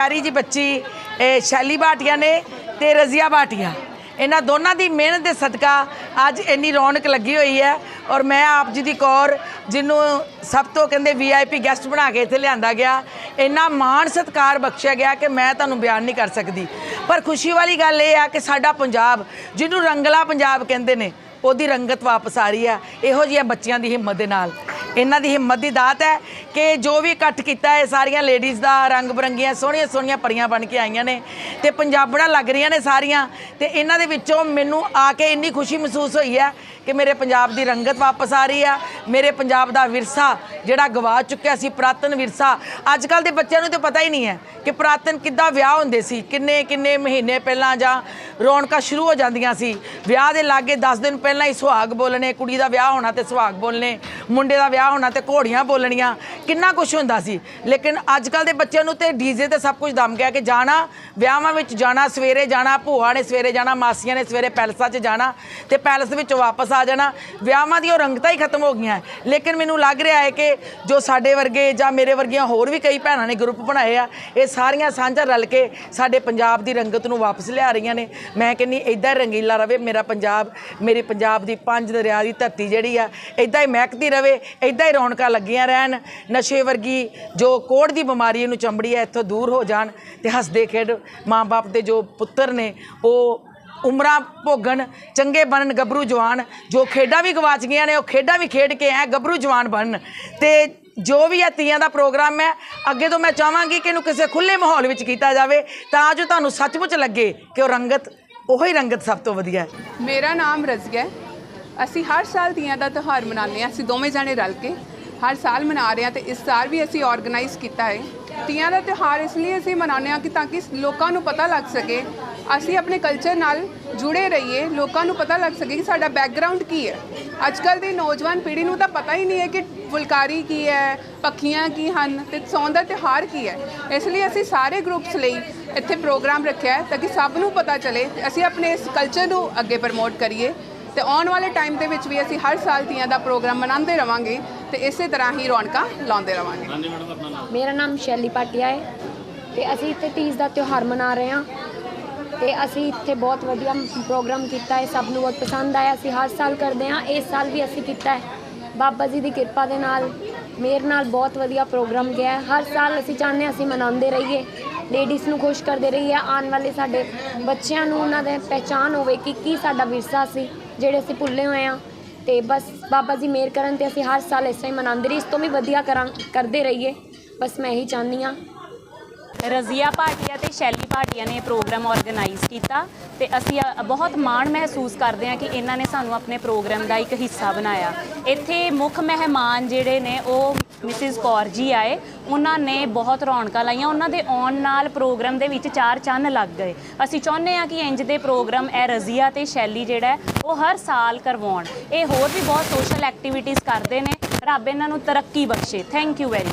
ਪਿਆਰੀ ਜੀ ਬੱਚੀ ਸ਼ੈਲੀ ਭਾਟੀਆ ਨੇ ਤੇ ਰਜ਼ੀਆ ਭਾਟੀਆ ਇਹਨਾਂ ਦੋਨਾਂ ਦੀ ਮਿਹਨਤ ਦੇ ਸਦਕਾ ਅੱਜ ਇੰਨੀ ਰੌਣਕ ਲੱਗੀ ਹੋਈ ਹੈ ਔਰ ਮੈਂ ਆਪ ਜੀ ਦੀ ਕੌਰ, ਜਿਹਨੂੰ ਸਭ ਤੋਂ ਕਹਿੰਦੇ ਵੀਆਈਪੀ ਗੈਸਟ ਬਣਾ ਕੇ ਇੱਥੇ ਲਿਆਂਦਾ ਗਿਆ, ਇੰਨਾ ਮਾਣ ਸਤਿਕਾਰ ਬਖਸ਼ਿਆ ਗਿਆ ਕਿ ਮੈਂ ਤੁਹਾਨੂੰ ਬਿਆਨ ਨਹੀਂ ਕਰ ਸਕਦੀ। ਪਰ ਖੁਸ਼ੀ ਵਾਲੀ ਗੱਲ ਇਹ ਆ ਕਿ ਸਾਡਾ ਪੰਜਾਬ, ਜਿਹਨੂੰ ਰੰਗਲਾ ਪੰਜਾਬ ਕਹਿੰਦੇ ਨੇ, ਉਹਦੀ ਰੰਗਤ ਵਾਪਸ ਆ ਰਹੀ ਆ ਇਹੋ ਜਿਹੀਆਂ ਬੱਚਿਆਂ ਦੀ ਹਿੰਮਤ ਦੇ ਨਾਲ। ਇਹਨਾਂ ਦੀ ਹਿੰਮਤ ਦੀ ਦਾਤ ਹੈ ਕਿ ਜੋ ਵੀ ਇਕੱਠ ਕੀਤਾ ਹੈ, ਸਾਰੀਆਂ ਲੇਡੀਜ਼ ਦਾ ਰੰਗ ਬਰੰਗੀਆਂ ਸੋਹਣੀਆਂ ਸੋਹਣੀਆਂ ਪਰੀਆਂ ਬਣ ਕੇ ਆਈਆਂ ਨੇ ਤੇ ਪੰਜਾਬੜਾ ਲੱਗ ਰਹੀਆਂ ਨੇ ਸਾਰੀਆਂ ਤੇ ਇਹਨਾਂ ਦੇ ਵਿੱਚੋਂ ਮੈਨੂੰ ਆ ਕੇ ਇੰਨੀ ਖੁਸ਼ੀ ਮਹਿਸੂਸ ਹੋਈ ਹੈ ਕਿ ਮੇਰੇ ਪੰਜਾਬ ਦੀ ਰੰਗਤ ਵਾਪਸ ਆ ਰਹੀ ਆ ਮੇਰੇ ਪੰਜਾਬ ਦਾ ਵਿਰਸਾ ਜਿਹੜਾ ਗਵਾ ਚੁੱਕਿਆ ਸੀ, ਪ੍ਰਾਤਨ ਵਿਰਸਾ। ਅੱਜ ਕੱਲ ਦੇ ਬੱਚਿਆਂ ਨੂੰ ਤਾਂ ਪਤਾ ਹੀ ਨਹੀਂ ਹੈ ਕਿ ਪ੍ਰਾਤਨ ਕਿੱਦਾਂ ਵਿਆਹ ਹੁੰਦੇ ਸੀ, ਕਿੰਨੇ ਕਿੰਨੇ ਮਹੀਨੇ ਪਹਿਲਾਂ ਜਾਂ ਰੌਣਕਾਂ ਸ਼ੁਰੂ ਹੋ ਜਾਂਦੀਆਂ ਸੀ। ਵਿਆਹ ਦੇ ਲਾਗੇ 10 ਦਿਨ ਪਹਿਲਾਂ ਹੀ ਸੁਹਾਗ ਬੋਲਣੇ, ਕੁੜੀ ਦਾ ਵਿਆਹ ਹੋਣਾ ਤੇ ਸੁਹਾਗ ਬੋਲਣੇ, ਮੁੰਡੇ ਦਾ ਵਿਆਹ ਹੋਣਾ ਤੇ ਘੋੜੀਆਂ ਬੋਲਣੀਆਂ, ਕਿੰਨਾ ਕੁਝ ਹੁੰਦਾ ਸੀ। ਲੇਕਿਨ ਅੱਜ ਕੱਲ ਦੇ ਬੱਚਿਆਂ ਨੂੰ ਤੇ ਡੀਜੇ ਤੇ ਸਭ ਕੁਝ ਦਮ ਗਿਆ ਕਿ ਜਾਣਾ, ਵਿਆਹਾਂ ਵਿੱਚ ਜਾਣਾ, ਸਵੇਰੇ ਜਾਣਾ, ਭੂਆ ਨੇ ਸਵੇਰੇ ਜਾਣਾ, ਮਾਸੀਆਂ ਨੇ ਸਵੇਰੇ ਪੈਲਸਾਂ 'ਚ ਜਾਣਾ ਤੇ ਪੈਲਸ ਵਿੱਚ ਵਾਪਸ ਆ ਜਾਣਾ। ਵਿਆਹਾਂ ਦੀ ਉਹ ਰੰਗਤਾਂ ਹੀ ਖਤਮ ਹੋ ਗਈਆਂ ਹੈ। ਲੇਕਿਨ ਮੈਨੂੰ ਲੱਗ ਰਿਹਾ ਹੈ ਕਿ ਜੋ ਸਾਡੇ ਵਰਗੇ ਜਾਂ ਮੇਰੇ ਵਰਗੀਆਂ ਹੋਰ ਵੀ ਕਈ ਭੈਣਾਂ ਨੇ ਗਰੁੱਪ ਬਣਾਏ ਆ, ਇਹ ਸਾਰੀਆਂ ਸਾਂਝਾ ਰਲ ਕੇ ਸਾਡੇ ਪੰਜਾਬ ਦੀ ਰੰਗਤ ਨੂੰ ਵਾਪਸ ਲਿਆ ਰਹੀਆਂ ਨੇ ਮੈਂ ਕਹਿੰਨੀ ਇਦਾਂ ਰੰਗੀਲਾ ਰਵੇ ਮੇਰਾ ਪੰਜਾਬ, ਮੇਰੀ ਪੰਜਾਬ ਦੀ ਪੰਜ ਦਰਿਆ ਦੀ ਧਰਤੀ ਜਿਹੜੀ ਆ ਇਦਾਂ ਹੀ ਮਹਿਕਦੀ ਰਵੇ ਇਦਾਂ ਹੀ ਰੌਣਕਾਂ ਲੱਗੀਆਂ ਰਹਿਣ ਨਸ਼ੇ ਵਰਗੀ ਜੋ ਕੋੜ ਦੀ ਬਿਮਾਰੀ ਨੂੰ ਚੰਬੜੀ ਹੈ, ਇੱਥੋਂ ਦੂਰ ਹੋ ਜਾਣ ਤੇ ਹੱਸਦੇ ਖੇਡ, ਮਾਂ-ਬਾਪ ਦੇ ਜੋ ਪੁੱਤਰ ਨੇ, ਉਹ ਉਮਰਾਂ ਭੋਗਣ, ਚੰਗੇ ਬਣਨ, ਗੱਭਰੂ ਜਵਾਨ। ਜੋ ਖੇਡਾਂ ਵੀ ਗਵਾਚ ਗਈਆਂ ਨੇ, ਉਹ ਖੇਡਾਂ ਵੀ ਖੇਡ ਕੇ ਐ ਗੱਭਰੂ ਜਵਾਨ ਬਣਨ। ਤੇ ਜੋ ਵੀ ਇਹ ਤੀਆਂ ਦਾ ਪ੍ਰੋਗਰਾਮ ਹੈ, ਅੱਗੇ ਤੋਂ ਮੈਂ ਚਾਹਾਂਗੀ ਕਿ ਇਹਨੂੰ ਕਿਸੇ ਖੁੱਲੇ ਮਾਹੌਲ ਵਿੱਚ ਕੀਤਾ ਜਾਵੇ, ਤਾਂ ਜੋ ਤੁਹਾਨੂੰ ਸੱਚਮੁੱਚ ਲੱਗੇ ਕਿ ਉਹ ਰੰਗਤ, ਉਹੀ ਰੰਗਤ ਸਭ ਤੋਂ ਵਧੀਆ ਹੈ। ਮੇਰਾ ਨਾਮ ਰਜ਼ੀਆ ਹੈ। ਅਸੀਂ ਹਰ ਸਾਲ ਤੀਆਂ ਦਾ ਤਿਉਹਾਰ ਮਨਾਉਂਦੇ ਹਾਂ। ਅਸੀਂ ਦੋਵੇਂ ਜਣੇ ਰਲ ਕੇ ਹਰ ਸਾਲ ਮਨਾ ਰਹੇ ਹਾਂ ਤੇ ਇਸ ਸਾਲ ਵੀ ਅਸੀਂ ਆਰਗੇਨਾਈਜ਼ ਕੀਤਾ ਹੈ। ਤੀਆਂ ਦਾ ਤਿਉਹਾਰ ਇਸ ਲਈ ਅਸੀਂ ਮਨਾਉਂਦੇ ਹਾਂ ਕਿ ਤਾਂ ਕਿ ਲੋਕਾਂ ਨੂੰ ਪਤਾ ਲੱਗ ਸਕੇ। ਅਸੀਂ ਆਪਣੇ ਕਲਚਰ ਨਾਲ ਜੁੜੇ ਰਹੀਏ, ਲੋਕਾਂ ਨੂੰ ਪਤਾ ਲੱਗ ਸਕੇ ਕਿ ਸਾਡਾ ਬੈਕਗ੍ਰਾਉਂਡ ਕੀ ਹੈ। ਅੱਜ ਕੱਲ ਦੀ ਨੌਜਵਾਨ ਪੀੜ੍ਹੀ ਨੂੰ ਤਾਂ ਪਤਾ ਹੀ ਨਹੀਂ ਹੈ ਕਿ ਫੁਲਕਾਰੀ ਕੀ ਹੈ, ਪੱਖੀਆਂ ਕੀ ਹਨ ਤੇ ਸੌਣ ਦਾ ਤਿਉਹਾਰ ਕੀ ਹੈ। ਇਸ ਲਈ ਅਸੀਂ ਸਾਰੇ ਗਰੁੱਪਸ ਲਈ ਇੱਥੇ ਪ੍ਰੋਗਰਾਮ ਰੱਖਿਆ ਹੈ ਤਾਂ ਕਿ ਸਭ ਨੂੰ ਪਤਾ ਚਲੇ ਅਸੀਂ ਆਪਣੇ ਇਸ ਕਲਚਰ ਨੂੰ ਅੱਗੇ ਪ੍ਰਮੋਟ ਕਰੀਏ। ਤੇ ਆਉਣ ਵਾਲੇ ਟਾਈਮ ਦੇ ਵਿੱਚ ਵੀ ਅਸੀਂ ਹਰ ਸਾਲ ਤੀਆਂ ਦਾ ਪ੍ਰੋਗਰਾਮ ਮਨਾਉਂਦੇ ਰਵਾਂਗੇ। ਤੇ ਇਸੇ ਤਰ੍ਹਾਂ ਹੀ ਰੌਣਕਾਂ ਲਾਉਂਦੇ ਰਵਾਂਗੇ। ਮੇਰਾ ਨਾਮ ਸ਼ੈਲੀ ਪਾਟਿਆ ਹੈ ਤੇ ਅਸੀਂ ਇੱਥੇ ਤੀਜ ਦਾ ਤਿਉਹਾਰ ਮਨਾ ਰਹੇ ਹਾਂ ਤੇ ਅਸੀਂ ਇੱਥੇ ਬਹੁਤ ਵਧੀਆ ਪ੍ਰੋਗਰਾਮ ਕੀਤਾ ਹੈ ਸਭ ਨੂੰ ਬਹੁਤ ਪਸੰਦ ਆਇਆ ਅਸੀਂ ਹਰ ਸਾਲ ਕਰਦੇ ਹਾਂ ਇਸ ਸਾਲ ਵੀ ਅਸੀਂ ਕੀਤਾ ਹੈ। ਬਾਬਾ ਜੀ ਦੀ ਕਿਰਪਾ ਦੇ ਨਾਲ ਮੇਰੇ ਨਾਲ ਬਹੁਤ ਵਧੀਆ ਪ੍ਰੋਗਰਾਮ ਗਿਆ ਹੈ। ਹਰ ਸਾਲ ਅਸੀਂ ਚਾਹੁੰਦੇ ਹਾਂ ਅਸੀਂ ਮਨਾਉਂਦੇ ਰਹੀਏ ਲੇਡੀਜ਼ ਨੂੰ ਖੁਸ਼ ਕਰਦੇ ਰਹੀਏ ਆਉਣ ਵਾਲੇ ਸਾਡੇ ਬੱਚਿਆਂ ਨੂੰ ਉਹਨਾਂ ਦੇ ਪਹਿਚਾਨ ਹੋਵੇ ਕਿ ਕੀ ਸਾਡਾ ਵਿਰਸਾ ਸੀ ਜਿਹੜੇ ਅਸੀਂ ਭੁੱਲੇ ਹੋਏ ਹਾਂ। ਤੇ ਬਸ ਬਾਬਾ ਜੀ ਮਿਹਰ ਕਰਨ ਤੇ ਅਸੀਂ ਹਰ ਸਾਲ ਇਸ ਤਰ੍ਹਾਂ ਹੀ ਮਨਾਉਂਦੇ ਰਹੀਏ, ਇਸ ਤੋਂ ਵੀ ਵਧੀਆ ਕਰਾਂ ਕਰਦੇ ਰਹੀਏ। ਬਸ ਮੈਂ ਇਹੀ ਚਾਹੁੰਦੀ ਹਾਂ। ਰਜ਼ੀਆ ਭਾਟੀਆ ਤੇ ਸ਼ੈਲੀ ਭਾਟੀਆ ਨੇ ਇਹ ਪ੍ਰੋਗਰਾਮ ਆਰਗੇਨਾਈਜ਼ ਕੀਤਾ ਤੇ ਅਸੀਂ ਬਹੁਤ ਮਾਣ ਮਹਿਸੂਸ ਕਰਦੇ ਹਾਂ ਕਿ ਇਹਨਾਂ ਨੇ ਸਾਨੂੰ ਆਪਣੇ ਪ੍ਰੋਗਰਾਮ ਦਾ ਇੱਕ ਹਿੱਸਾ ਬਣਾਇਆ। ਇੱਥੇ ਮੁੱਖ ਮਹਿਮਾਨ ਜਿਹੜੇ ਨੇ, ਉਹ ਮਿਸਿਸ ਕੌਰ ਜੀ ਆਏ। ਉਹਨਾਂ ਨੇ ਬਹੁਤ ਰੌਣਕਾਂ ਲਾਈਆਂ। ਉਹਨਾਂ ਦੇ ਆਉਣ ਨਾਲ ਪ੍ਰੋਗਰਾਮ ਦੇ ਵਿੱਚ ਚਾਰ ਚੰਨ ਲੱਗ ਗਏ। ਅਸੀਂ ਚਾਹੁੰਦੇ ਹਾਂ ਕਿ ਇੰਜ ਦੇ ਪ੍ਰੋਗਰਾਮ ਇਹ ਰਜ਼ੀਆ ਤੇ ਸ਼ੈਲੀ ਜਿਹੜਾ ਉਹ ਹਰ ਸਾਲ ਕਰਵਾਉਣ। ਇਹ ਹੋਰ ਵੀ ਬਹੁਤ ਸੋਸ਼ਲ ਐਕਟੀਵਿਟੀਜ਼ ਕਰਦੇ ਨੇ। ਰੱਬ ਇਹਨਾਂ ਨੂੰ ਤਰੱਕੀ ਬਖਸ਼ੇ। Thank you very